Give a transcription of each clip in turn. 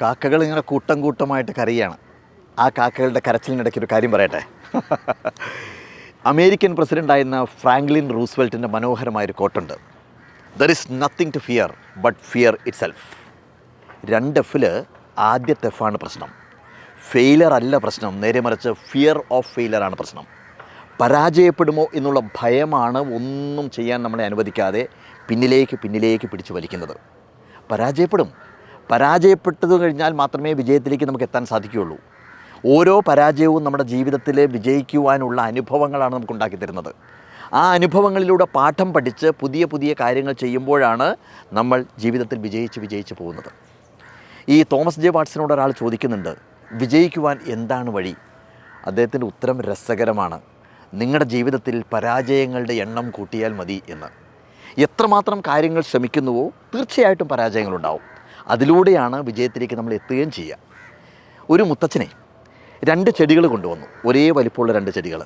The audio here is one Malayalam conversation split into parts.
കാക്കകൾ ഇങ്ങനെ കൂട്ടം കൂട്ടമായിട്ട് കരയാണ്. ആ കാക്കകളുടെ കരച്ചിലിനിടയ്ക്ക് ഒരു കാര്യം പറയട്ടെ? അമേരിക്കൻ പ്രസിഡന്റായിരുന്ന ഫ്രാങ്ക്ലിൻ റൂസ്വെൽറ്റിന്റെ മനോഹരമായൊരു കോട്ടുണ്ട് there is nothing to fear but fear itself രണ്ട് എഫിൽ ആദ്യത്തെ എഫാണ് പ്രശ്നം. ഫെയിലർ അല്ല പ്രശ്നം. നേരെ മറിച്ച് ഫിയർ ഓഫ് ഫെയിലറാണ് പ്രശ്നം. പരാജയപ്പെടുമോ എന്നുള്ള ഭയമാണ് ഒന്നും ചെയ്യാൻ നമ്മളെ അനുവദിക്കാതെ പിന്നിലേക്ക് പിന്നിലേക്ക് പിടിച്ചു വലിക്കുന്നത്. പരാജയപ്പെടും. പരാജയപ്പെട്ടത് കഴിഞ്ഞാൽ മാത്രമേ വിജയത്തിലേക്ക് നമുക്ക് എത്താൻ സാധിക്കുകയുള്ളൂ. ഓരോ പരാജയവും നമ്മുടെ ജീവിതത്തിൽ വിജയിക്കുവാനുള്ള അനുഭവങ്ങളാണ് നമുക്ക് ഉണ്ടാക്കി തരുന്നത്. ആ അനുഭവങ്ങളിലൂടെ പാഠം പഠിച്ച് പുതിയ പുതിയ കാര്യങ്ങൾ ചെയ്യുമ്പോഴാണ് നമ്മൾ ജീവിതത്തിൽ വിജയിച്ച് വിജയിച്ച് പോകുന്നത്. ഈ തോമസ് ജെ വാട്സനോട് ഒരാൾ ചോദിക്കുന്നുണ്ട് വിജയിക്കുവാൻ എന്താണ് വഴി? അദ്ദേഹത്തിന്റെ ഉത്തരം രസകരമാണ്. നിങ്ങളുടെ ജീവിതത്തിൽ പരാജയങ്ങളുടെ എണ്ണം കൂട്ടിയാൽ മതി എന്ന്. എത്രമാത്രം കാര്യങ്ങൾ ശ്രമിക്കുന്നുവോ തീർച്ചയായിട്ടും പരാജയങ്ങളുണ്ടാവും. അതിലൂടെയാണ് വിജയത്തിലേക്ക് നമ്മൾ എത്തുകയും ചെയ്യുക. ഒരു മുത്തച്ഛനെ രണ്ട് ചെടികൾ കൊണ്ടുവന്നു. ഒരേ വലിപ്പമുള്ള രണ്ട് ചെടികൾ.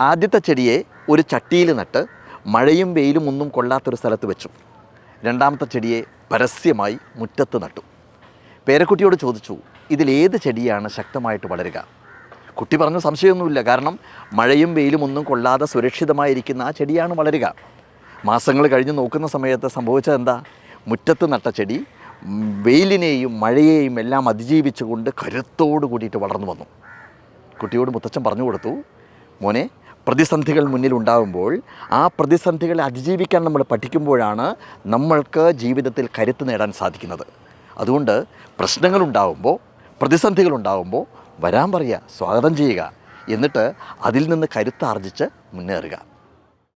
ആദ്യത്തെ ചെടിയെ ഒരു ചട്ടിയിൽ നട്ട് മഴയും വെയിലും ഒന്നും കൊള്ളാത്തൊരു സ്ഥലത്ത് വെച്ചു. രണ്ടാമത്തെ ചെടിയെ പരസ്യമായി മുറ്റത്ത് നട്ടു. പേരക്കുട്ടിയോട് ചോദിച്ചു ഇതിലേത് ചെടിയാണ് ശക്തമായിട്ട് വളരുക? കുട്ടി പറഞ്ഞു സംശയമൊന്നുമില്ല. കാരണം മഴയും വെയിലും ഒന്നും കൊള്ളാതെ സുരക്ഷിതമായിരിക്കുന്ന ആ ചെടിയാണ് വളരുക. മാസങ്ങൾ കഴിഞ്ഞ് നോക്കുന്ന സമയത്ത് സംഭവിച്ചത് എന്താ മുറ്റത്ത് നട്ട ചെടി വെയിലിനെയും മഴയെയും എല്ലാം അതിജീവിച്ചുകൊണ്ട് കരുത്തോട് കൂടിയിട്ട് വളർന്നു വന്നു. കുട്ടിയോട് മുത്തച്ഛൻ പറഞ്ഞു കൊടുത്തു മോനെ പ്രതിസന്ധികൾ മുന്നിൽ ഉണ്ടാകുമ്പോൾ ആ പ്രതിസന്ധികളെ അതിജീവിക്കാൻ നമ്മൾ പഠിക്കുമ്പോഴാണ് നമ്മൾക്ക് ജീവിതത്തിൽ കരുത്ത് നേടാൻ സാധിക്കുന്നത്. അതുകൊണ്ട് പ്രശ്നങ്ങളുണ്ടാകുമ്പോൾ പ്രതിസന്ധികളുണ്ടാകുമ്പോൾ വരാൻ പറയുക സ്വാഗതം ചെയ്യുക. എന്നിട്ട് അതിൽ നിന്ന് കരുത്താർജിച്ച് മുന്നേറുക.